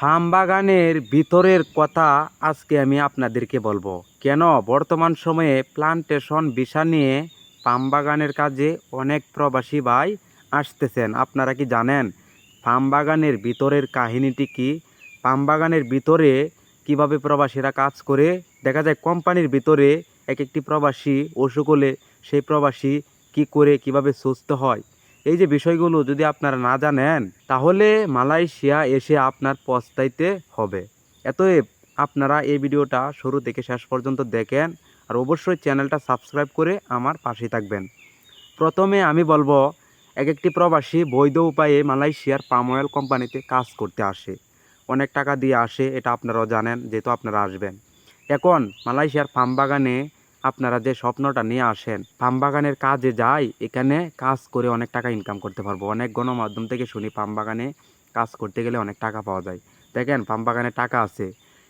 Farm বাগানের ভিতরের কথা আজকে আমি আপনাদেরকে বলব। কেন? বর্তমান সময়ে প্লান্টেশন বিষা নিয়ে ফার্ম বাগানের কাজে অনেক প্রবাসী ভাই আসতেছেন। আপনারা কি জানেন ফার্ম বাগানের ভিতরের কাহিনীটি কি? ফার্ম বাগানের ভিতরে কীভাবে প্রবাসীরা কাজ করে? দেখা যায় কোম্পানির ভিতরে এক একটি প্রবাসী অসুখ হলে সেই প্রবাসী কি করে, কীভাবে সুস্থ হয়? এই যে বিষয়গুলো যদি আপনারা না জানেন, তাহলে মালয়েশিয়া এসে আপনার পস্তাইতে হবে। এতএব আপনারা এই ভিডিওটা শুরু থেকে শেষ পর্যন্ত দেখেন আর অবশ্যই চ্যানেলটা সাবস্ক্রাইব করে আমার পাশে থাকবেন। প্রথমে আমি বলব এক একটি প্রবাসী বৈধ উপায়ে মালয়েশিয়ার পাম অয়েল কোম্পানিতে কাজ করতে আসে। অনেক টাকা দিয়ে আসে, এটা আপনারাও জানেন, যেহেতু আপনারা আসবেন। এখন মালয়েশিয়ার ফার্ম বাগানে আপনারা যে স্বপ্নটা নিয়ে আসেন ফার্ম বাগানের কাজে যাই, এখানে কাজ করে অনেক টাকা ইনকাম করতে পারব। অনেক গণমাধ্যম থেকে শুনি ফার্ম বাগানে কাজ করতে গেলে অনেক টাকা পাওয়া যায়। দেখেন পাম বাগানে টাকা আছে।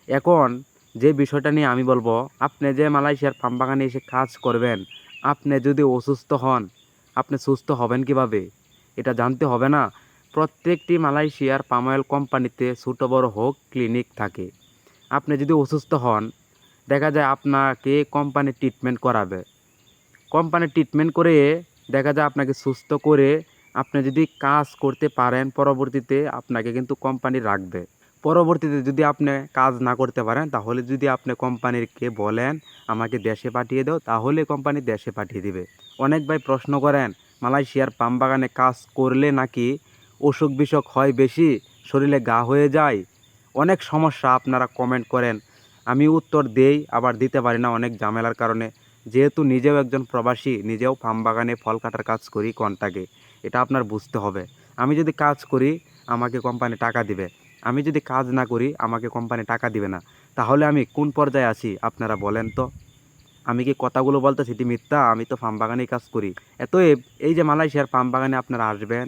এখন যে বিষয়টা নিয়ে আমি বলব, আপনি যে মালয়েশিয়ার পাম বাগানে এসে কাজ করবেন, আপনি যদি অসুস্থ হন, আপনি সুস্থ হবেন কীভাবে? এটা জানতে হবে না। প্রত্যেকটি মালয়েশিয়ার পাম অয়েল কোম্পানিতে ছোটো বড় হোক, ক্লিনিক থাকে। আপনি যদি অসুস্থ হন দেখা যায় আপনাকে কোম্পানি ট্রিটমেন্ট করাবে। কোম্পানি ট্রিটমেন্ট করে দেখা যায় আপনাকে সুস্থ করে আপনি যদি কাজ করতে পারেন, পরবর্তীতে আপনাকে কিন্তু কোম্পানি রাখবে। পরবর্তীতে যদি আপনি কাজ না করতে পারেন, তাহলে যদি আপনি কোম্পানিরকে বলেন, আমাকে দেশে পাঠিয়ে দাও, তাহলে কোম্পানি দেশে পাঠিয়ে দিবে। অনেক ভাই প্রশ্ন করেন, মালয়েশিয়ার পাম বাগানে কাজ করলে নাকি অসুখ বিসুখ হয় বেশি? শরীরে গা হয়ে যায়? অনেক সমস্যা আপনারা কমেন্ট করেন। আমি উত্তর দেই, আবার দিতে পারি না অনেক ঝামেলার কারণে। যেহেতু নিজেও একজন প্রবাসী, নিজেও ফার্ম বাগানে ফল কাটার কাজ করি কন্টাকে, এটা আপনার বুঝতে হবে। আমি যদি কাজ করি, আমাকে কোম্পানি টাকা দিবে। আমি যদি কাজ না করি, আমাকে কোম্পানি টাকা দিবে না। তাহলে আমি কোন পর্যায়ে আছি, আপনারা বলেন তো? আমি কি কথাগুলো বলতেছি এটি মিথ্যা? আমি তো ফার্ম বাগানেই কাজ করি। এতএব এই যে মালয়েশিয়ার ফার্ম বাগানে আপনারা আসবেন,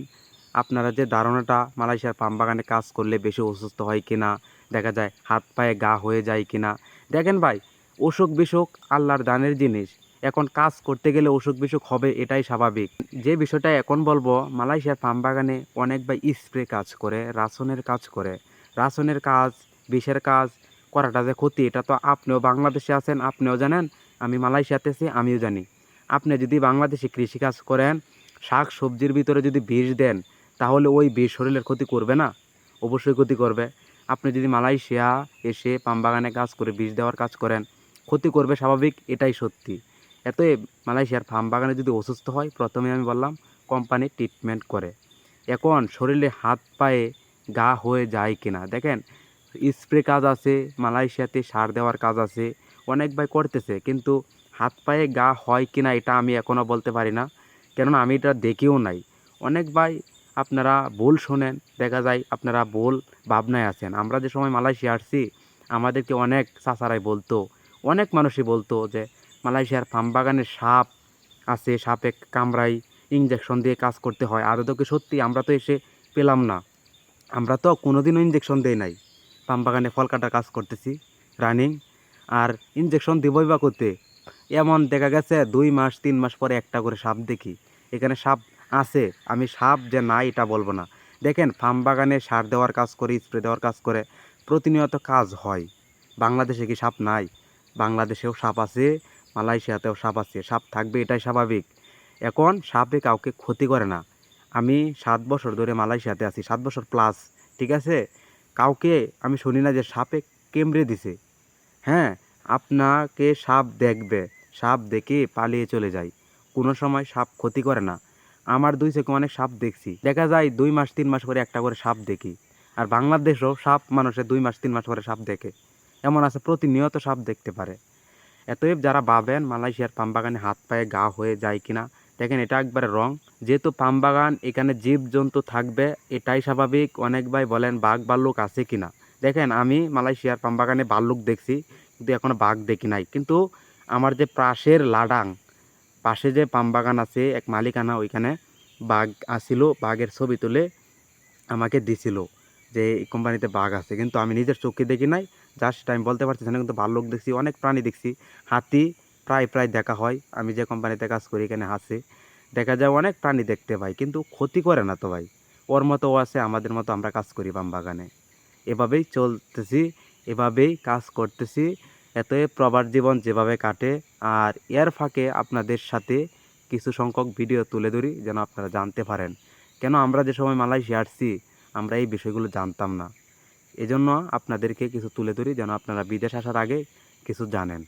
আপনারা যে ধারণাটা মালয়েশিয়ার ফার্ম বাগানে কাজ করলে বেশি অসুস্থ হয় কিনা দেখা যায়, হাত পায়ে গা হয়ে যায় কিনা। দেখেন ভাই, অসুখ বিসুখ আল্লাহর দানের জিনিস। এখন কাজ করতে গেলে অসুখ বিসুখ হবে, এটাই স্বাভাবিক। যে বিষয়টা এখন বলব, মালয়েশিয়ার ফার্ম বাগানে অনেক ভাই স্প্রে কাজ করে, রাসনের কাজ করে। রাসনের কাজ, বিষের কাজ, করাটা যে ক্ষতি, এটা তো আপনিও বাংলাদেশে আছেন, আপনিও জানেন, আমি মালয়েশিয়াতে আছি, আমিও জানি। আপনি যদি বাংলাদেশে কৃষিকাজ করেন, শাক সবজির ভিতরে যদি বিষ দেন, তাহলে ওই বিষ শরীরের ক্ষতি করবে না? অবশ্যই ক্ষতি করবে। আপনি যদি মালয়েশিয়া এসে পাম বাগানে কাজ করে, বীজ দেওয়ার কাজ করেন, ক্ষতি করবে স্বাভাবিক, এটাই সত্যি। এতএ মালয়েশিয়ার ফার্ম বাগানে যদি অসুস্থ হয়, প্রথমে আমি বললাম, কোম্পানি ট্রিটমেন্ট করে। এখন শরীরে হাত পায়ে গা হয়ে যায় কিনা, দেখেন, স্প্রে কাজ আছে, মালয়েশিয়াতে সার দেওয়ার কাজ আছে, অনেক ভাই করতেছে, কিন্তু হাত পায়ে গা হয় কিনা, এটা আমি এখনও বলতে পারি না, কেননা আমি এটা দেখিও নাই। অনেক ভাই আপনারা ভুল শোনেন, দেখা যায় আপনারা ভুল ভাবনায় আছেন। আমরা যে সময় মালয়েশিয়া আসছি, আমাদেরকে অনেক চাচারাই বলতো, অনেক মানুষই বলতো যে মালয়েশিয়ার ফার্ম বাগানে সাপ আছে, সাপে কামড়াই ইঞ্জেকশন দিয়ে কাজ করতে হয়। আর তো কি সত্যি আমরা তো এসে পেলাম না। আমরা তো কোনোদিনও ইঞ্জেকশন দেই নাই। পাম বাগানে ফল কাটার কাজ করতেছি রানিং আর ইঞ্জেকশন দিবই বা করতে? এমন দেখা গেছে দুই মাস, তিন মাস পরে একটা করে সাপ দেখি। এখানে সাপ আছে। আমি সাপ যে নাই, এটা বলব না। দেখেন, ফার্ম বাগানে সার দেওয়ার কাজ করে, স্প্রে দেওয়ার কাজ করে প্রতিনিয়ত কাজ হয়। বাংলাদেশে কি সাপ নাই? বাংলাদেশেও সাপ আছে, মালয়েশিয়াতেও সাপ আছে। সাপ থাকবে, এটাই স্বাভাবিক। এখন সাপে কাউকে ক্ষতি করে না। আমি সাত বছর ধরে মালয়েশিয়াতে আছি, সাত বছর প্লাস ঠিক আছে? কাউকে, আমি শুনি না যে সাপে কেমড়ে দিছে। হ্যাঁ আপনাকে সাপ দেখবে। সাপ দেখে পালিয়ে চলে যায়। কোনো সময় সাপ ক্ষতি করে না। আমার দুই চোখে অনেক সাপ দেখছি। দেখা যায় দুই মাস, তিন মাস করে একটা করে সাপ দেখি। আর বাংলাদেশেও সাপ মানুষের দুই মাস, তিন মাস করে সাপ দেখে। এমন আছে, প্রতিনিয়ত সাপ দেখতে পারে। এতএব যারা ভাবেন মালয়েশিয়ার পাম বাগানে হাত পায়ে গা হয়ে যায় কিনা, দেখেন এটা একবারে রং। যেহেতু পাম বাগান, এখানে জীবজন্তু থাকবে, এটাই স্বাভাবিক। অনেক ভাই বলেন, বাঘ ভাল্লুক আছে কিনা? দেখেন, আমি মালয়েশিয়ার পাম বাগানে ভাল্লুক দেখছি, কিন্তু এখনও বাঘ দেখি নাই। কিন্তু আমার যে পাশের লাডাং পাশে যে পাম বাগান আছে, এক মালিকানা ওইখানে বাঘ আসিল, বাঘের ছবি তুলে আমাকে দিছিল যে এই কোম্পানিতে বাঘ আছে। কিন্তু আমি নিজের চোখে দেখি নাই জাস্ট আমি বলতে পারছি না, কিন্তু ভাল্লুক দেখছি, অনেক প্রাণী দেখছি। হাতি প্রায় প্রায় দেখা হয়, আমি যে কোম্পানিতে কাজ করি এখানে হাসে। দেখা যায় অনেক প্রাণী দেখতে পাই, কিন্তু ক্ষতি করে না তো ভাই। ওর মতো ও আছে, আমাদের মতো আমরা কাজ করি বাম বাগানে। এভাবেই চলতেছি, এভাবেই কাজ করতেছি। এত প্রবার জীবন যেভাবে কাটে, আর এর ফাঁকে আপনাদের সাথে কিছু সংখ্যক ভিডিও তুলে ধরি যেন আপনারা জানতে পারেন। কেন আমরা যে সময় মালয়েশিয়া আসছি, আমরা এই বিষয়গুলো জানতাম না। এজন্য আপনাদেরকে কিছু তুলে ধরি যেন আপনারা বিদেশ আসার আগে কিছু জানেন।